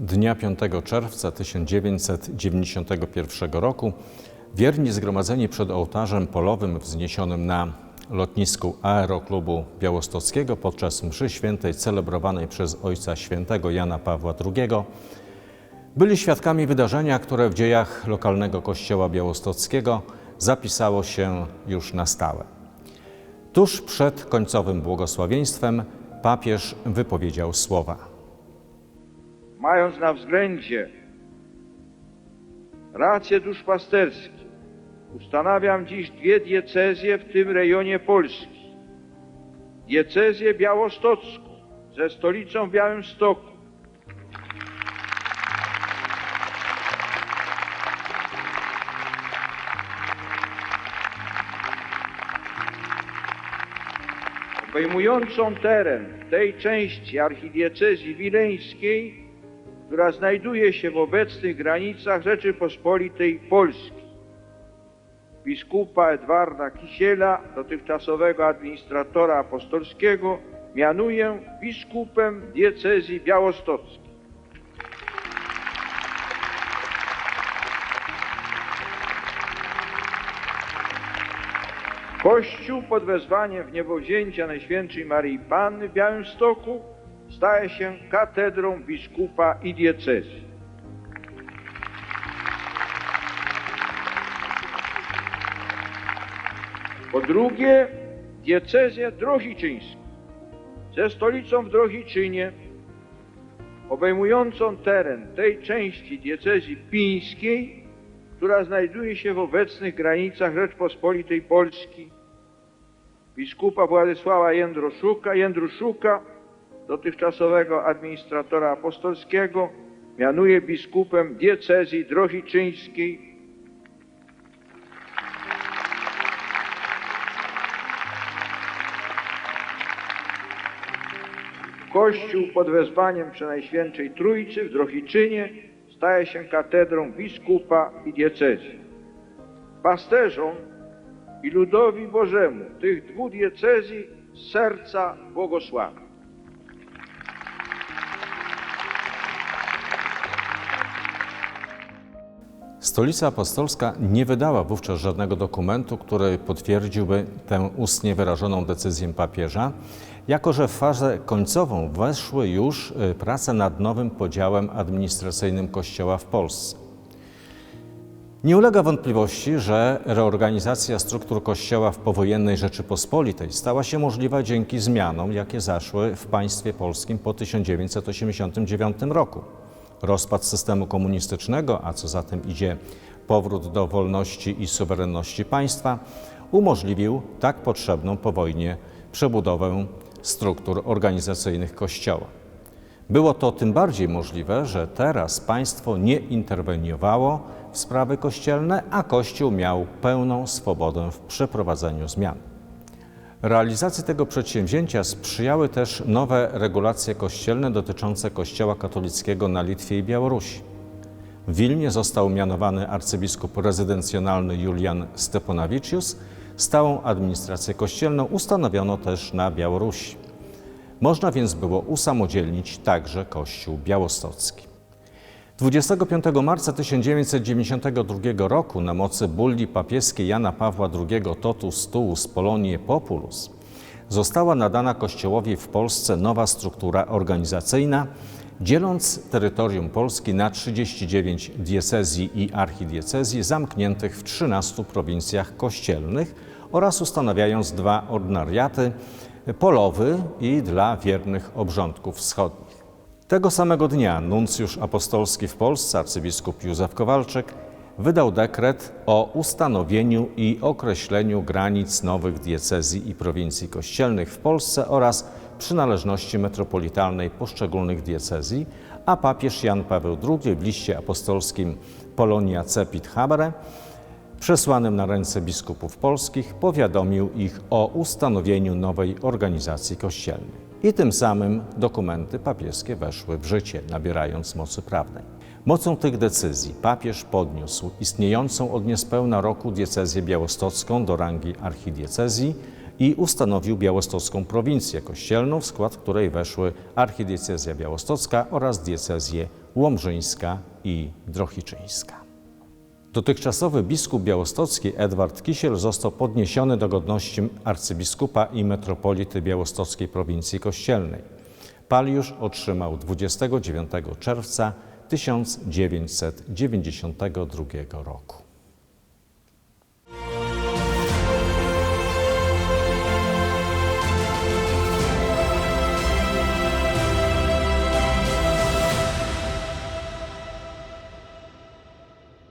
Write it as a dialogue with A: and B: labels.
A: Dnia 5 czerwca 1991 roku wierni zgromadzeni przed ołtarzem polowym wzniesionym na lotnisku Aeroklubu Białostockiego podczas mszy świętej celebrowanej przez Ojca Świętego Jana Pawła II byli świadkami wydarzenia, które w dziejach lokalnego kościoła białostockiego zapisało się już na stałe. Tuż przed końcowym błogosławieństwem papież wypowiedział słowa.
B: Mając na względzie racje duszpasterskie, ustanawiam dziś dwie diecezje w tym rejonie Polski. Diecezję białostocką ze stolicą w Białymstoku obejmującą teren tej części archidiecezji wileńskiej, która znajduje się w obecnych granicach Rzeczypospolitej Polskiej. Biskupa Edwarda Kisiela, dotychczasowego administratora apostolskiego, mianuję biskupem diecezji białostockiej. Kościół pod wezwaniem w niebowzięcia Najświętszej Maryi Panny w Białymstoku staje się katedrą biskupa i diecezji. Po drugie, diecezję drohiczyńską ze stolicą w Drohiczynie, obejmującą teren tej części diecezji pińskiej, która znajduje się w obecnych granicach Rzeczpospolitej Polski, biskupa Władysława Jędroszuka, Jędruszuka, dotychczasowego administratora apostolskiego, mianuje biskupem diecezji drohiczyńskiej. Kościół pod wezwaniem Przenajświętszej Trójcy w Drohiczynie staje się katedrą biskupa i diecezji. Pasterzom i ludowi Bożemu tych dwóch diecezji serca błogosławię.
A: Stolica Apostolska nie wydała wówczas żadnego dokumentu, który potwierdziłby tę ustnie wyrażoną decyzję papieża, jako że w fazę końcową weszły już y, prace nad nowym podziałem administracyjnym Kościoła w Polsce. Nie ulega wątpliwości, że reorganizacja struktur Kościoła w powojennej Rzeczypospolitej stała się możliwa dzięki zmianom, jakie zaszły w państwie polskim po 1989 roku. Rozpad systemu komunistycznego, a co za tym idzie powrót do wolności i suwerenności państwa, umożliwił tak potrzebną po wojnie przebudowę struktur organizacyjnych Kościoła. Było to tym bardziej możliwe, że teraz państwo nie interweniowało w sprawy kościelne, a Kościół miał pełną swobodę w przeprowadzeniu zmian. Realizacji tego przedsięwzięcia sprzyjały też nowe regulacje kościelne dotyczące Kościoła katolickiego na Litwie i Białorusi. W Wilnie został mianowany arcybiskup rezydencjonalny Julian Steponavicius. Stałą administrację kościelną ustanowiono też na Białorusi. Można więc było usamodzielnić także Kościół białostocki. 25 marca 1992 roku na mocy bulli papieskiej Jana Pawła II Totus Tuus Polonie Populus została nadana Kościołowi w Polsce nowa struktura organizacyjna, dzieląc terytorium Polski na 39 diecezji i archidiecezji zamkniętych w 13 prowincjach kościelnych oraz ustanawiając dwa ordynariaty, polowy i dla wiernych obrządków wschodnich. Tego samego dnia nuncjusz apostolski w Polsce, arcybiskup Józef Kowalczyk, wydał dekret o ustanowieniu i określeniu granic nowych diecezji i prowincji kościelnych w Polsce oraz przynależności metropolitalnej poszczególnych diecezji, a papież Jan Paweł II w liście apostolskim Polonia Cepit Habere przesłanym na ręce biskupów polskich powiadomił ich o ustanowieniu nowej organizacji kościelnej. I tym samym dokumenty papieskie weszły w życie, nabierając mocy prawnej. Mocą tych decyzji papież podniósł istniejącą od niespełna roku diecezję białostocką do rangi archidiecezji i ustanowił białostocką prowincję kościelną, w skład której weszły archidiecezja białostocka oraz diecezje łomżyńska i drohiczyńska. Dotychczasowy biskup białostocki Edward Kisiel został podniesiony do godności arcybiskupa i metropolity białostockiej prowincji kościelnej. Paliusz otrzymał 29 czerwca 1992 roku.